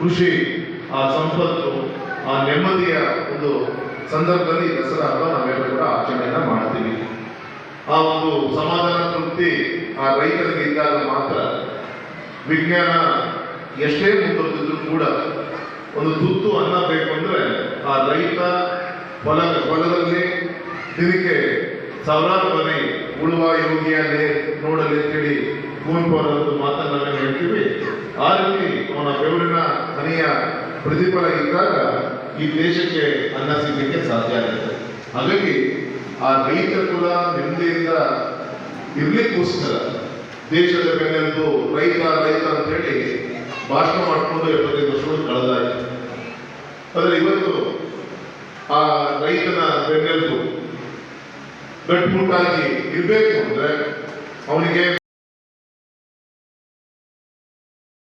ಖುಷಿ ಆ ಸಂಪತ್ತು ಆ ನೆಮ್ಮದಿಯ ಒಂದು ಸಂದರ್ಭದಲ್ಲಿ ದಸರಾ ಹಬ್ಬ ನಾವೆಲ್ಲರೂ ಕೂಡ ಆಚರಣೆಯನ್ನು ಮಾಡ್ತೀವಿ. ಆ ಒಂದು ಸಮಾಧಾನ ತೃಪ್ತಿ ಆ ರೈತರಿಗೆ ಇದ್ದಾಗ ಮಾತ್ರ ವಿಜ್ಞಾನ ಎಷ್ಟೇ ಮುಂದುವರೆದಿದ್ರು ಕೂಡ ಒಂದು ತುತ್ತು ಅನ್ನ ಬೇಕು ಅಂದ್ರೆ ಆ ರೈತ ಹೊಲ, ಹೊಲದಲ್ಲಿ ದಿನಕ್ಕೆ ಸಾವಿರಾರು ಮನೆ ಉಳುವ ಯೋಗಿಯಲ್ಲೇ ನೋಡಲಿ ಅಂತೇಳಿ ಕುವೆಂಪು ಅವರದ್ದು ಮಾತನ್ನ ಹೇಳ್ತೀವಿ? ಆ ರೀತಿ ಅವನ ಬೆವರಿನ ಹನಿಯ ಪ್ರತಿಫಲ ಇದ್ದಾಗ ಈ ದೇಶಕ್ಕೆ ಅನ್ನ ಸಿಗಲಿಕ್ಕೆ ಸಾಧ್ಯ ಆಗುತ್ತೆ. ಹಾಗಾಗಿ ಆ ರೈತ ಕುಲ ನೆಮ್ಮದಿಯಿಂದ ಇರ್ಲಿಕ್ಕೋಸ್ಕರ ದೇಶದ ಬೆನ್ನೆಲುಬು ರೈತ ರೈತ ಅಂತ ಹೇಳಿ ಭಾಷಣ ಮಾಡಿಕೊಂಡು ಎಪ್ಪತ್ತೈದು ವರ್ಷಗಳು ಕಳೆದಾಯಿತು. ಆದರೆ ಇವತ್ತು ಆ ರೈತನ ಬೆನ್ನೆಲುಬು ಗಟ್ಟುಮುಟ್ಟಾಗಿ ಇರಬೇಕು ಅಂದರೆ ಅವನಿಗೆ